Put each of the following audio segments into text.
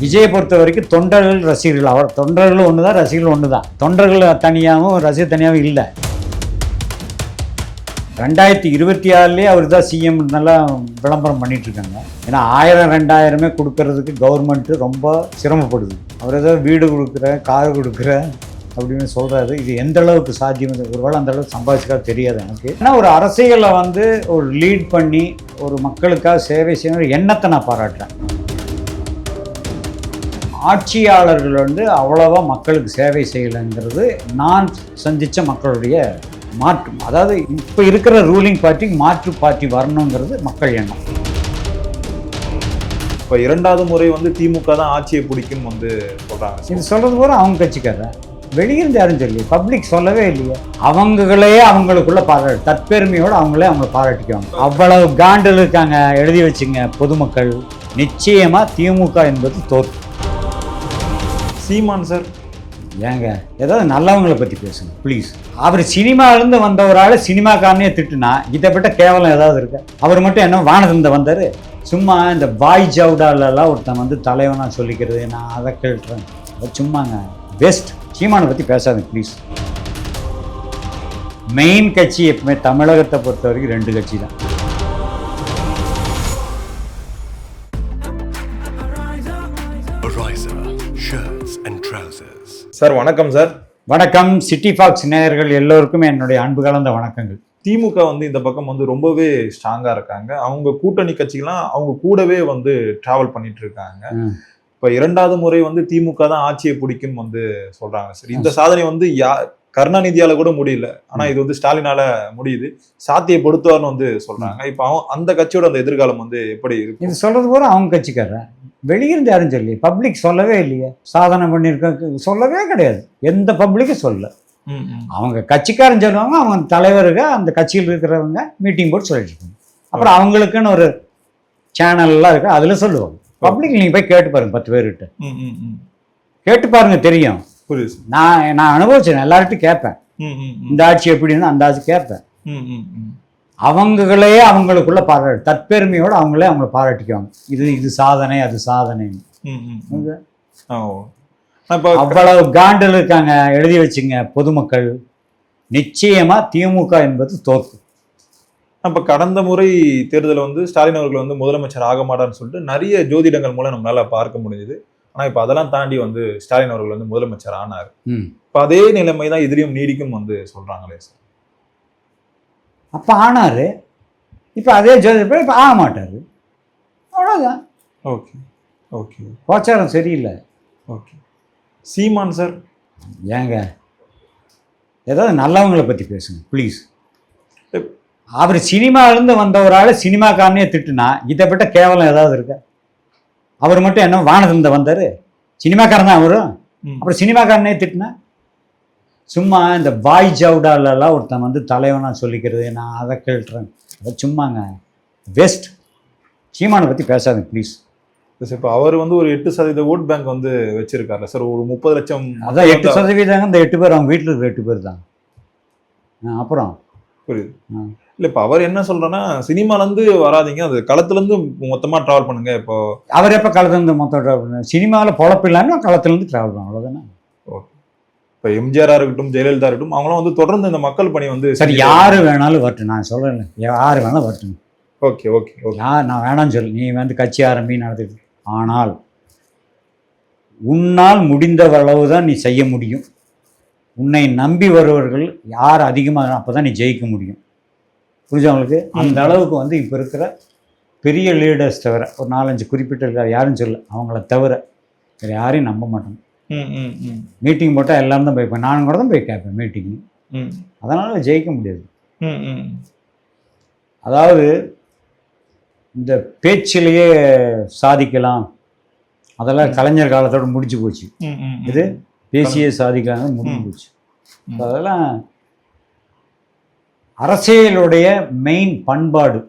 விஜயை பொறுத்த வரைக்கும் தொண்டர்கள் ரசிகர்கள். அவர் தொண்டர்கள் ஒன்று தான் ரசிகர்கள் ஒன்று தான் தொண்டர்கள் தனியாகவும் ரசிகர் தனியாகவும் இல்லை. ரெண்டாயிரத்தி இருபத்தி ஆறுலேயே அவர் தான் சிஎம் நல்லா விளம்பரம் பண்ணிகிட்ருக்காங்க இருக்காங்க ஏன்னா ஆயிரம் ரெண்டாயிரமே கொடுக்கறதுக்கு கவர்மெண்ட்டு ரொம்ப சிரமப்படுது. அவர் ஏதோ வீடு கொடுக்குற கார் கொடுக்குற அப்படின்னு சொல்கிறாரு இது எந்த அளவுக்கு சாத்தியம்? ஒருவேளை அந்த அளவுக்கு சம்பாதிச்சுக்கா தெரியாது எனக்கு. ஏன்னா ஒரு அரசியலை வந்து ஒரு லீட் பண்ணி ஒரு மக்களுக்காக சேவை செய்யணும் எண்ணத்தை நான் பாராட்டுறேன். ஆட்சியாளர்கள் வந்து அவ்வளவா மக்களுக்கு சேவை செய்யலைங்கிறது நான் சந்தித்த மக்களுடைய மாற்று அதாவது இப்போ இருக்கிற ரூலிங் பார்ட்டிக்கு மாற்று பார்ட்டி வரணுங்கிறது மக்கள் எண்ணம். இப்போ இரண்டாவது முறை வந்து திமுக தான் ஆட்சியை பிடிக்கும் வந்து சொல்றாங்க. இது சொல்கிறது பூரா அவங்க கட்சிக்காரன் வெளியிருந்து யாரும் சொல்லி பப்ளிக் சொல்லவே இல்லையே. அவங்களே அவங்களுக்குள்ள பாராட்டு தற்பெருமையோடு அவங்களே அவங்கள பாராட்டிக்குவாங்க. அவ்வளவு காண்டில் இருக்காங்க எழுதி வச்சுங்க பொதுமக்கள். நிச்சயமா திமுக என்பது தோற்று. சீமான் சார். ஏங்க ஏதாவது நல்லவங்களை பற்றி பேசுங்க ப்ளீஸ் அவர் சினிமாவிலேருந்து வந்த ஒரு ஆள் சினிமாக்காரனே திட்டுனா இதை விட்ட கேவலம் ஏதாவது இருக்கு? அவர் மட்டும் என்ன வானதிருந்த வந்தார்? சும்மா இந்த பாய் ஜவுடாலெல்லாம் ஒருத்தன் வந்து தலைவனாக சொல்லிக்கிறது நான் அதை கேட்டுறேன். சும்மாங்க. பெஸ்ட் சீமானை பற்றி பேசாதுங்க ப்ளீஸ் மெயின் கட்சி எப்பவுமே தமிழகத்தை பொறுத்த வரைக்கும் ரெண்டு கட்சி தான் சார் வணக்கம் சார். வணக்கம். சிட்டி ஃபாக்ஸ் நேயர்கள் எல்லோருக்கும் என்னுடைய அன்பு கலந்த வணக்கங்கள். திமுக வந்து இந்த பக்கம் வந்து ரொம்பவே ஸ்ட்ராங்கா இருக்காங்க. அவங்க கூட்டணி கட்சிகள்லாம் அவங்க கூடவே வந்து டிராவல் பண்ணிட்டு இருக்காங்க. இப்ப இரண்டாவது முறை வந்து திமுக தான் ஆட்சியை பிடிக்கும் வந்து சொல்றாங்க சார். இந்த சாதனை வந்து யா கருணாநிதியால கூட முடியல. ஆனா இது வந்து ஸ்டாலினால முடியுது. சாத்தியப்படுத்துவார்னு வந்து சொல்றாங்க. இப்ப அவன் அந்த கட்சியோட அந்த எதிர்காலம் வந்து எப்படி இருக்கு இது சொல்றது பூரா அவங்க கட்சிக்காரன் வெளியிருந்து யாரும் சொல்லி பப்ளிக் சொல்லவே இல்லையே. சாதனை பண்ணியிருக்க சொல்லவே கிடையாது. எந்த பப்ளிக்கும் சொல்ல. அவங்க கட்சிக்காரன் சொல்லுவாங்க அவங்க தலைவருங்க அந்த கட்சியில் இருக்கிறவங்க மீட்டிங் போட்டு சொல்லிட்டு இருப்பாங்க. அப்புறம் அவங்களுக்குன்னு ஒரு சேனல்லாம் இருக்கு அதில் சொல்லுவாங்க. பப்ளிக் நீங்கள் போய் கேட்டு பாருங்க பத்து பேர்கிட்ட. கேட்டு பாருங்க தெரியும். நான் நான் அனுபவிச்சேன் எல்லார்ட்டும் கேட்பேன். இந்த ஆட்சி எப்படின்னு அந்த ஆட்சி கேட்பேன். அவங்களே அவங்களுக்குள்ள பாராட்டு தற்பெருமையோடு அவங்களே அவங்கள பாராட்டிக்குவாங்க. இது இது சாதனை அது சாதனை. ம், ம், ம். ஆ, ஓ. இப்ப அவ்வளவு காண்டில் இருக்காங்க எழுதி வச்சுங்க பொதுமக்கள். நிச்சயமா திமுக என்பது தோற்கும் அப்ப கடந்த முறை தேர்தல் வந்து ஸ்டாலின் அவர்கள் வந்து முதலமைச்சர் ஆக மாட்டார்னு சொல்லிட்டு நிறைய ஜோதிடங்கள் மூலம் நம்மளால பார்க்க முடியுது ஆனா இப்ப அதெல்லாம் தாண்டி வந்து ஸ்டாலின் அவர்கள் வந்து முதலமைச்சர் ஆனார். இப்ப அதே நிலைமை தான் இதுலயும் நீடிக்கும் வந்து சொல்றாங்களே சார். அப்ப ஆனாரு. இப்ப அதே ஜோதிடர் இப்ப ஆக மாட்டாரு. அவ்வளவுதான். Okay okay. கோச்சாரம் சரியில்லை. ஓகே. சீமான் சார்? ஏங்க ஏதாவது நல்லவங்களை பத்தி பேசுங்க ப்ளீஸ் அவர் சினிமாவிலேருந்து வந்த ஒரு ஆள் சினிமாக்காரனே திட்டுனா இதை விட்ட கேவலம் ஏதாவது இருக்கா? அவர் மட்டும் என்ன வானதிருந்த வந்தார்? சினிமாக்காரன் தான் அவரும். அப்புறம் சினிமாக்காரனே திட்டுனா? சும்மா இந்த பாய் ஜவுடாலெல்லாம் ஒருத்தன் வந்து தலைவனாக சொல்லிக்கிறது நான் அதை கேட்டுறேன் அது சும்மாங்க. பெஸ்ட் சீமானை பற்றி பேசாதுங்க ப்ளீஸ் சார், இப்ப அவர் வந்து ஒரு எட்டு சதவீத ஓட் பேங்க் வந்து வச்சிருக்காருல்ல சார் ஒரு முப்பது லட்சம் அதான் எட்டு சதவீதம் இந்த எட்டு பேர் அவங்க வீட்டில் இருக்கிற எட்டு பேர் தான். ஆ, அப்புறம்? புரியுது. ஆ. இல்ல இப்ப அவர் என்ன சொல்றேன்னா சினிமால இருந்து வராதீங்க. அது களத்துல இருந்து மொத்தமா டிராவல் பண்ணுங்க இப்போ. அவர் எப்போ களத்துலேருந்து மொத்தம் ட்ராவல் பண்ண? சினிமாவில் பொழப்பு இல்லாமல் களத்துலேருந்து ட்ராவல் பண்ண அவ்வளோதானே இப்ப எம்ஜிஆரா இருக்கட்டும் ஜெயலலிதா இருக்கட்டும் அவங்களாம் வந்து தொடர்ந்து இந்த மக்கள் பணி வந்து சரி யார் வேணாலும் வரட்டும். நான் சொல்கிறேன் யார் வேணாலும் வரட்டும். Okay okay okay. யார் நான் வேணாம்னு சொல்லு நீ வந்து கட்சி ஆரம்பி நடத்திட்டு ஆனால் உன்னால் முடிந்த அளவு தான் நீ செய்ய முடியும். உன்னை நம்பி வருவர்கள் யார் அதிகமாக அப்போ தான் நீ ஜெயிக்க முடியும். புரிஞ்சா உங்களுக்கு? அந்த அளவுக்கு வந்து இப்போ இருக்கிற பெரிய லீடர்ஸ் தவிர ஒரு நாலஞ்சு குறிப்பிட்ட இருக்கார் யாரும் சொல்ல அவங்கள தவிர வேறு யாரையும் நம்ப மாட்டோம். மீட்டிங் போட்டால் எல்லாரும் தான் போய் இப்போ நானும் கூட தான் போய் கேட்பேன் மீட்டிங். அதனால் ஜெயிக்க முடியாது. அதாவது இந்த பேச்சிலேயே சாதிக்கலாம். அதெல்லாம் கலைஞர் காலத்தோட முடிஞ்சு போச்சு. இது பேசியே சாதிக்கலாம் முடிஞ்சு போச்சு. அதெல்லாம் அரசியலுடைய மெயின் பண்பாடு.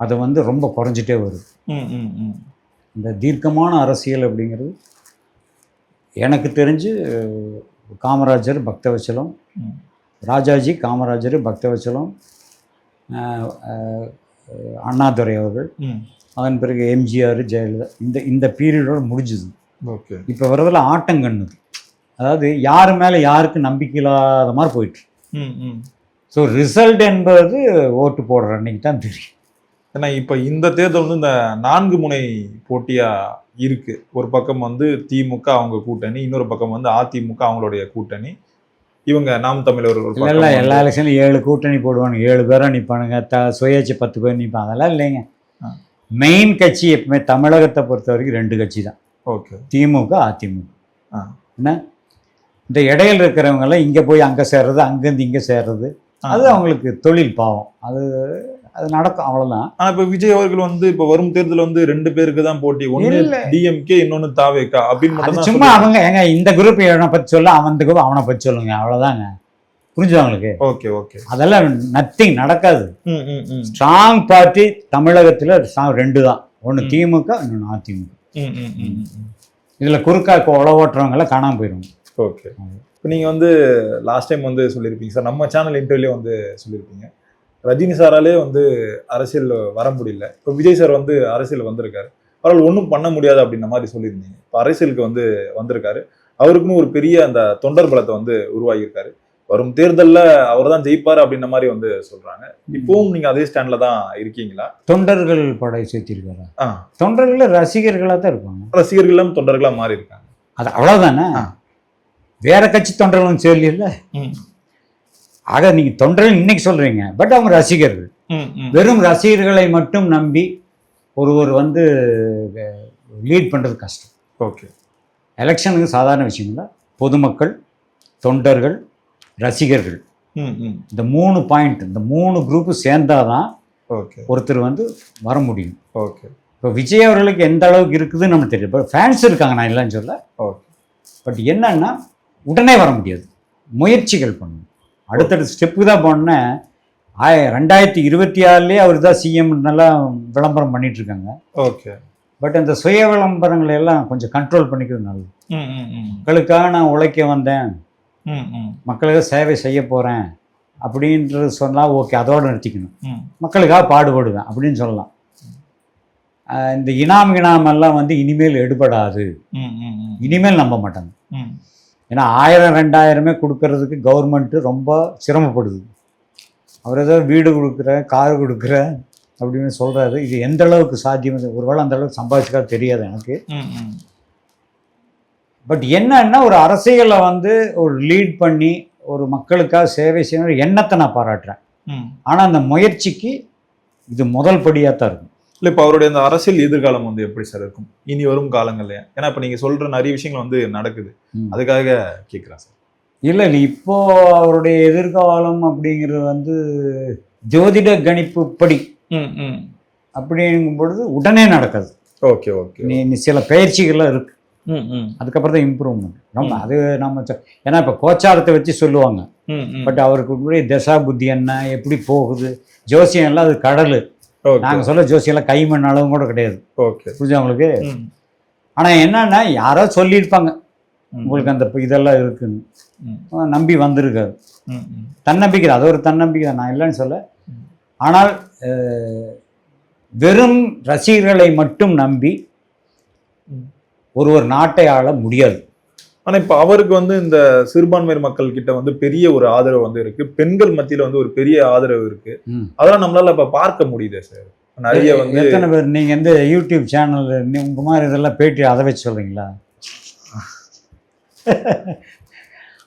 அது வந்து ரொம்ப குறைஞ்சிட்டே வருது. இந்த தீர்க்கமான அரசியல் அப்படிங்கிறது எனக்கு தெரிஞ்சு காமராஜர் பக்தவச்சலம். ராஜாஜி காமராஜர் பக்தவச்சலம். அண்ணாதுரை அவர்கள். அதன் பிறகு எம்ஜிஆர் ஜெயலலிதா. இந்த இந்த பீரியடோட முடிஞ்சுது. ஓகே. இப்போ வர்றதுல ஆட்டங்கண்ணுது அதாவது யார் மேலே யாருக்கு நம்பிக்கை இல்லாத மாதிரி போயிட்டு. ஸோ ரிசல்ட் என்பது ஓட்டு போடுற அன்னைக்கு தான் தெரியும். ஏன்னா இப்போ இந்த தேர்தல் வந்து இந்த நான்கு முனை போட்டியா இருக்கு. ஒரு பக்கம் வந்து திமுக அவங்க கூட்டணி இன்னொரு பக்கம் வந்து அதிமுக அவங்களுடைய கூட்டணி. இவங்க நாம் தமிழர் இல்லை எல்லா எலெக்ஷன்லையும் ஏழு கூட்டணி போடுவானுங்க. ஏழு பேரும் நிற்பானுங்க த சுயேட்சை பத்து பேர் நிற்பாங்க அதெல்லாம் இல்லைங்க. மெயின் கட்சி எப்பவுமே தமிழகத்தை பொறுத்த வரைக்கும் ரெண்டு கட்சி தான். ஓகே. திமுக அதிமுக. ஆ. என்ன? இந்த இடையில இருக்கிறவங்க எல்லாம் இங்கே போய் அங்கே சேர்றது அங்கேருந்து இங்கே சேர்றது. அது அவங்களுக்கு தொழில் பாவம். அது அது நடக்கும் அவ்வளோதான் ஆனா இப்ப விஜய் அவர்கள் வந்து இப்ப வரும் தேர்தல் வந்து ரெண்டு பேருக்கு தான் போட்டி. ஒன்னு. டிஎம்கே இன்னொன்னு தாவேக்கா அப்படின்னு மட்டும் சும்மா அவங்க ஏங்க இந்த குரூப் இவனை பற்றி சொல்ல அவன் குரூப் அவனை பற்றி சொல்லுங்க அவ்வளோதாங்க புரிஞ்சுது அவங்களுக்கு ஓகே ஓகே. அதெல்லாம் நத்திங் நடக்காது. ஸ்ட்ராங் பார்ட்டி தமிழகத்தில் ரெண்டு தான். ஒன்று ம். திமுக இன்னொன்று அதிமுக இதில் குறுக்கா உழ ஓட்டுறவங்கெல்லாம் காணாம போயிடும் ஓகே. இப்போ நீங்க வந்து லாஸ்ட் டைம் வந்து சொல்லியிருப்பீங்க சார் நம்ம சேனல் இன்டர்வியூலே வந்து சொல்லியிருப்பீங்க ரஜினி சாராலே வந்து அரசியல் வர முடியல. இப்போ விஜய் சார் வந்து அரசியல் வந்திருக்காரு. அவரால் ஒன்றும் பண்ண முடியாது அப்படின்ற மாதிரி சொல்லியிருந்தீங்க. இப்போ அரசியலுக்கு வந்து வந்திருக்காரு. அவருக்குன்னு ஒரு பெரிய அந்த தொண்டர் பலத்தை வந்து உருவாகியிருக்காரு வரும் தேர்தலில் அவர் தான் ஜெயிப்பார் அப்படின்ற மாதிரி வந்து சொல்றாங்க. இப்பவும் நீங்க அதே ஸ்டாண்ட்ல தான் இருக்கீங்களா? தொண்டர்கள் படை சேர்த்திருக்காரா? ஆ. தொண்டர்கள் ரசிகர்களாக தான் இருப்பாங்க. ரசிகர்களும் தொண்டர்களா மாறி இருக்காங்க அது அவ்வளோதானே. வேற கட்சி தொண்டர்களும் ம். ஆக நீங்கள் தொண்டர்கள் இன்னைக்கு சொல்றீங்க. பட் அவங்க ரசிகர்கள். வெறும் ரசிகர்களை மட்டும் நம்பி ஒருவர் வந்து லீட் பண்ணுறது கஷ்டம். ஓகே. எலெக்ஷனுக்கு சாதாரண விஷயம் இல்லை. பொதுமக்கள் தொண்டர்கள் ரசிகர்கள். இந்த மூணு பாயிண்ட் இந்த மூணு குரூப்பு சேர்ந்தாதான் ஓகே. ஒருத்தர் வந்து வர முடியும். ஓகே. இப்போ விஜய் அவர்களுக்கு எந்த அளவுக்கு இருக்குதுன்னு நமக்கு தெரியும் இப்போ ஃபேன்ஸ் இருக்காங்க நான் இல்லைன்னு சொல்ல ஓகே. பட் என்னன்னா உடனே வர முடியாது. முயற்சிகள் பண்ணணும். அடுத்தடுத்த ஸ்டெப்பு தான் போனேன் ஆய ரெண்டாயிரத்தி இருபத்தி ஆறுலேயே அவர் தான் சிஎம் நல்லா விளம்பரம் பண்ணிட்டு இருக்காங்க ஓகே. பட் அந்த சுய விளம்பரங்களை எல்லாம் கொஞ்சம் கண்ட்ரோல் பண்ணிக்கிறது நல்லது. மக்களுக்காக நான் உழைக்க வந்தேன். மக்களுக்கு சேவை செய்ய போகிறேன் அப்படின்றது சொன்னால் ஓகே அதோடு நிறுத்திக்கணும். மக்களுக்காக பாடுபடுவேன் அப்படின்னு சொல்லலாம். இந்த இனாம் இனாம் எல்லாம் வந்து இனிமேல் எடுபடாது. இனிமேல் நம்ப மாட்டாங்க. ஏன்னா ஆயிரம் ரெண்டாயிரமே கொடுக்கறதுக்கு கவர்மெண்ட்டு ரொம்ப சிரமப்படுது. அவர் ஏதோ வீடு கொடுக்குறேன் கார் கொடுக்குறேன் அப்படின்னு சொல்கிறாரு இது எந்த அளவுக்கு சாத்தியம்? இது? ஒருவேளை அந்த அளவுக்கு சம்பாதிச்சுக்கா தெரியாது எனக்கு. பட் என்னன்னா ஒரு அரசியலை வந்து ஒரு லீட் பண்ணி ஒரு மக்களுக்காக சேவை செய்யணும் எண்ணத்தை நான் பாராட்டுறேன். ஆனால் அந்த முயற்சிக்கு இது முதல் படியாக தான் இருக்கும். இல்லை இப்போ அவருடைய அந்த அரசியல் எதிர்காலம் வந்து எப்படி சார் இருக்கும்? இனி வரும் காலங்கள்ல. ஏன்னா இப்போ நீங்க சொல்ற நிறைய விஷயங்கள் வந்து நடக்குது. அதுக்காக கேட்குறேன் சார் இல்லை நீ இப்போ அவருடைய எதிர்காலம் அப்படிங்கிறது வந்து ஜோதிட கணிப்பு படி அப்படிங்கும் பொழுது உடனே நடக்காது. ஓகே ஓகே நீ சில பயிற்சிகள்லாம் இருக்கு. அதுக்கப்புறம் தான் இம்ப்ரூவ்மெண்ட் ரொம்ப ம். அது நம்ம ஏன்னா இப்போ கோச்சாரத்தை வச்சு சொல்லுவாங்க. பட் அவருக்கு தசா புத்தி என்ன எப்படி போகுது? ஜோசியம் எல்லாம் அது கடல். நாங்கள் சொல்ல ஜோசியம் எல்லாம் கைமண் அளவும் கூட கிடையாது. ஓகே புரிஞ்சா உங்களுக்கு? ஆனால் என்னன்னா யாரோ சொல்லியிருப்பாங்க. உங்களுக்கு அந்த இதெல்லாம் இருக்குன்னு. நம்பி வந்திருக்காரு. தன்னம்பிக்கை தான். அது ஒரு தன்னம்பிக்கை தான். நான் இல்லைன்னு சொல்ல. ஆனால் வெறும் ரசிகர்களை மட்டும் நம்பி ம். ஒருவர் நாட்டை ஆள முடியாது. ஆனா இப்போ அவருக்கு வந்து இந்த சிறுபான்மையர் மக்கள் கிட்ட வந்து பெரிய ஒரு ஆதரவு வந்து இருக்கு. பெண்கள் மத்தியில வந்து ஒரு பெரிய ஆதரவு இருக்கு. அதெல்லாம் நம்மளால இப்ப பார்க்க முடியுது சார். நிறைய வந்து எத்தனை பேர்? நீங்க வந்து யூடியூப் சேனல் உங்க மாதிரி இதெல்லாம் பேட்டி அதை வச்சு சொல்றீங்களா?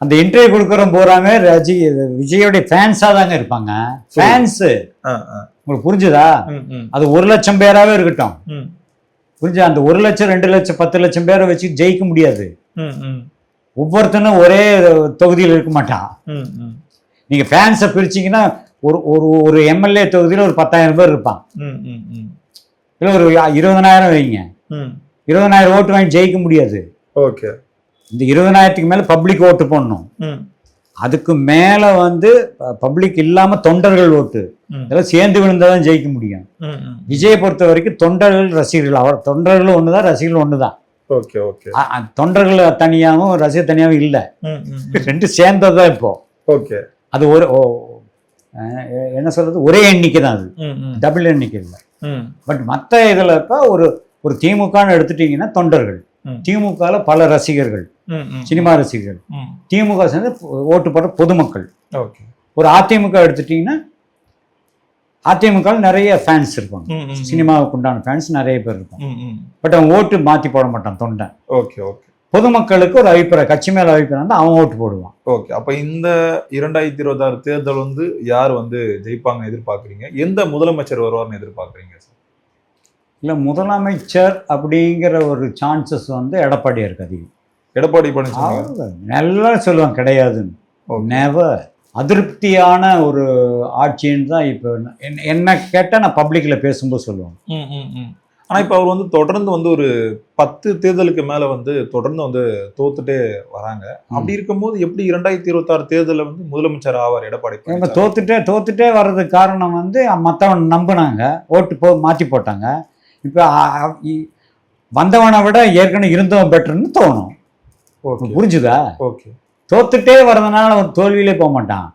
அந்த இன்டர்வியூ கொடுக்குறோம் போறாங்க. ரஜி விஜயோடைய ஃபேன்ஸாக தாங்க இருப்பாங்க. ஃபேன்ஸு. உங்களுக்கு புரிஞ்சுதா? அது ஒரு லட்சம் பேராவே இருக்கட்டும். புரிஞ்சா? அந்த ஒரு லட்சம் ரெண்டு லட்சம் பத்து லட்சம் பேரை வச்சு ஜெயிக்க முடியாது. ஒவ்வொருத்தனும் ஒரே தொகுதியில் இருக்க மாட்டான். நீங்கள் ஃபேன்ஸை பிரிச்சிங்கன்னா ஒரு ஒரு ஒரு எம்எல்ஏ தொகுதியில் ஒரு பத்தாயிரம் பேர் இருப்பான். ம், ம், ம், இல்லை ஒரு இருபதனாயிரம் வைங்க. இருபதனாயிரம் ஓட்டு வாங்கி ஜெயிக்க முடியாது. ஓகே. இந்த இருபதனாயிரத்துக்கு மேலே பப்ளிக் ஓட்டு போடணும். அதுக்கு மேலே வந்து பப்ளிக் இல்லாமல் தொண்டர்கள் ஓட்டு. இதெல்லாம் சேர்ந்து விழுந்தால் தான் ஜெயிக்க முடியும். விஜயை பொறுத்த வரைக்கும் தொண்டர்கள் ரசிகர்கள். அவர் தொண்டர்களும் ஒன்று தான் ரசிகர்கள் ஒன்று தான் தொண்டர்கள் தனியாகவும் ரசிகர் தனியாகவும் இல்லை. ரெண்டு சேர்ந்தது தான் இப்போ. ஓகே. அது ஒரு என்ன சொல்றது? ஒரே எண்ணிக்கை தான் அது. டபுள் எண்ணிக்கை இல்லை. பட் மற்ற இதில் இப்போ ஒரு ஒரு திமுகன்னு எடுத்துட்டீங்கன்னா தொண்டர்கள். திமுகவில் பல ரசிகர்கள். சினிமா ரசிகர்கள். திமுக சேர்ந்து ஓட்டு போடுற பொதுமக்கள். ஓகே. ஒரு அதிமுக எடுத்துட்டீங்கன்னா அதிமுக நிறைய ஃபேன்ஸ் இருப்பாங்க. சினிமாவுக்கு உண்டான ஃபேன்ஸ் நிறைய பேர் இருப்பாங்க. ம் ம். பட் அவன் ஓட்டு மாற்றி போட மாட்டான் தொண்டன் ஓகே ஓகே. பொதுமக்களுக்கு ஒரு அபிப்பிராயம் கட்சி மேல அபிப்பிராயம் இருந்தா அவன் ஓட்டு போடுவான். ஓகே அப்ப இந்த இரண்டாயிரத்தி இருபத்தாறு தேர்தல் வந்து யார் வந்து ஜெயிப்பாங்கன்னு எதிர்பார்க்கறீங்க? எந்த முதலமைச்சர் வருவார்னு எதிர்பார்க்கறீங்க சார்? இல்ல முதலமைச்சர் அப்படிங்கிற ஒரு சான்சஸ் வந்து எடப்பாடியாருக்கு அதிகம். எடப்பாடி பழனிசாமி. நல்லா சொல்லுவான் கிடையாதுன்னு. நெவர் அதிருப்தியான ஒரு ஆட்சின்னு தான் இப்போ என்ன- கேட்டால் நான் பப்ளிக்கில் பேசும்போது சொல்லுவேன் ம், ம், ம். ஆனா இப்ப அவர் வந்து தொடர்ந்து வந்து ஒரு பத்து தேர்தலுக்கு மேல வந்து தொடர்ந்து வந்து தோத்துட்டே வராங்க. அப்படி இருக்கும்போது எப்படி இரண்டாயிரத்தி இருபத்தாறு தேர்தலில் வந்து முதலமைச்சர் ஆவார் எடப்பாடி இவங்க பழனிசாமி? தோத்துட்டே தோத்துட்டே வர்றதுக்கு காரணம் வந்து மற்றவன் நம்பினாங்க ஓட்டு போ மாற்றி போட்டாங்க. இப்போ வந்தவனை விட ஏற்கனவே இருந்தவன் பெட்டர்னு தோணும். ஓகே. புரிஞ்சுதா? ஓகே. தோத்துட்டே வர்றதுனால அவன் தோல்வியிலே போக மாட்டான்.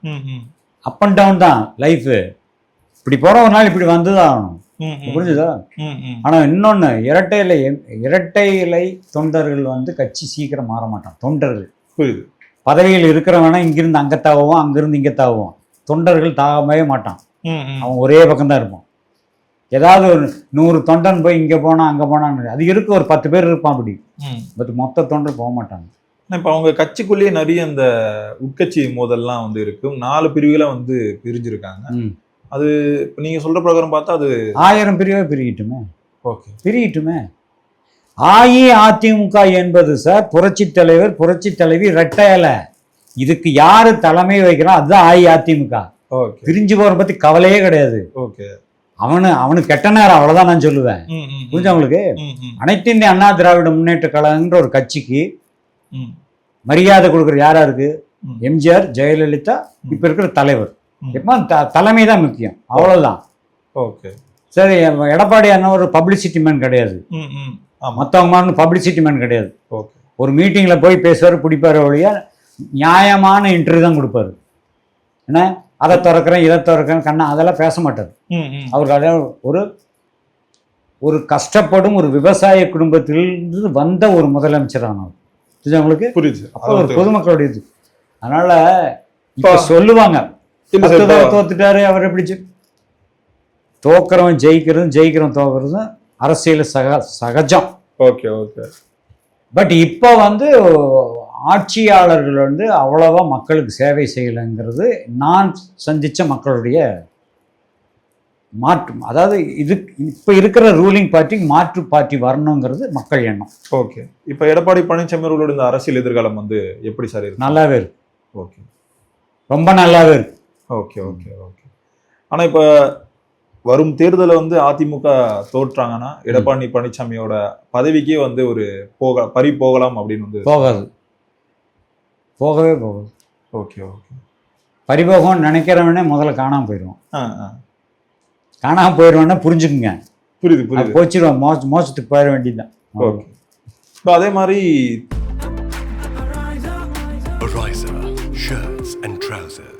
அப் அண்ட் டவுன் தான் லைஃபு இப்படி போகிற ஒரு நாள் இப்படி வந்து தான் ஆகணும். புரிஞ்சுதா. ஆனால் இன்னொன்று இரட்டை இலை இரட்டை இலை தொண்டர்கள் வந்து கட்சி சீக்கிரம் மாற மாட்டான். தொண்டர்கள். புரியுது. பதவியில் இருக்கிறவனா இங்கிருந்து அங்கே தாவுவான் அங்கிருந்து இங்கே தாவுவான் தொண்டர்கள் தாகவே மாட்டான். அவன் ஒரே பக்கம்தான் இருப்பான். ஏதாவது ஒரு நூறு தொண்டன் போய் இங்கே போனால் அங்கே போனான்னு அது இருக்கு ஒரு பத்து பேர் இருப்பான் அப்படி. பட் மொத்த தொண்டர் போக மாட்டாங்க. இப்ப அவங்க கட்சிக்குள்ளேயே நிறைய இந்த உட்கட்சி மோதல்லாம் வந்து இருக்கு நாலு பிரிவுகளா வந்து பிரிஞ்சிருக்காங்க. ம். இப்ப நீங்க சொல்ற பிரகாரம் பார்த்தா அது ஆயிரம் பிரிவே பிரிக்கட்டுமே? ஓகே. பிரியட்டுமே அஇஅதிமுக என்பது சார் புரட்சி தலைவர் புரட்சி தலைவி இரட்டை இலை இதுக்கு யாரு தலைமை வைக்கிறான் அதுதான் அஇஅதிமுக. ஓகே. பிரிஞ்சு போற பத்தி கவலையே கிடையாது. ஓகே. அவனு அவனுக்கு கெட்ட நேரம் அவ்வளவுதான் நான் சொல்லுவேன். ம், ம், ம். புரிஞ்சா உங்களுக்கு? ம், ம், அனைத்து இந்திய அண்ணா திராவிட முன்னேற்ற கழகன்ற ஒரு கட்சிக்கு. மரியாதை கொடுக்குற யாரா இருக்கு. எம்ஜிஆர் ஜெயலலிதா இப்ப இருக்கிற தலைவர். எப்போ த தலைமை தான் முக்கியம். அவ்வளவுதான். ஓகே. சரி எடப்பாடி அண்ணா ஒரு பப்ளிசிட்டி மேன் கிடையாது. ம், ம். ஆமா. மற்றவங்க மாதிரி பப்ளிசிட்டி மேன் கிடையாது. ஓகே. ஒரு மீட்டிங்ல போய் பேசுவார் பிடிப்பார் ஒழிய நியாயமான இன்டர்வியூ தான் கொடுப்பாரு. என்ன? அதை திறக்கிறேன் இதை திறக்கிறேன் கண்ணா அதெல்லாம் பேச மாட்டார். ம், ம். அவருக்கு அதான் ஒரு ஒரு கஷ்டப்படும் ஒரு விவசாய குடும்பத்திலிருந்து வந்த ஒரு முதலமைச்சரானவர் புரியுதா உங்களுக்கு? புரியுது. ஒரு பொதுமக்களுடைய இது. அதனால இப்ப சொல்லுவாங்க. தோத்துட்டாரு அவர் எப்படி தோக்குறவன் ஜெயிக்கிறதும் ஜெயிக்கிறவன் தோக்குறதும் அரசியல் சக சகஜம். Okay okay. பட் இப்போ வந்து ஆட்சியாளர்கள் வந்து அவ்வளவா மக்களுக்கு சேவை செய்யலைங்கிறது நான் சந்திச்ச மக்களுடைய மாற்று அதாவது இது இப்போ இருக்கிற ரூலிங் பார்ட்டிக்கு மாற்று பார்ட்டி வரணுங்கிறது மக்கள் எண்ணம். ஓகே இப்ப எடப்பாடி பழனிசாமி அவர்களோட இந்த அரசியல் எதிர்காலம் வந்து எப்படி சார் இருக்கு? நல்லாவே இருக்கு. ஓகே ரொம்ப நல்லாவே இருக்கு. ஓகே ஓகே ஓகே ஆனா இப்ப வரும் தேர்தலை வந்து அதிமுக தோற்றாங்கன்னா எடப்பாடி பழனிசாமியோட பதவிக்கே வந்து ஒரு போக பறி போகலாம் அப்படின்னு வந்து போகாது. போகவே போகாது. ஓகே ஓகே பரிபோகம்னு நினைக்கிறவனே முதல்ல காணாம போயிடுவான். ஆ ஆ. காணாம போயிடுவான்னா புரிஞ்சுக்குங்க. புரியுது புரியுது. போச்சிருவான் மோச மோசத்துக்கு போயிட வேண்டியதுதான். ஓகே. இப்போ அதே மாதிரி shirts and trousers.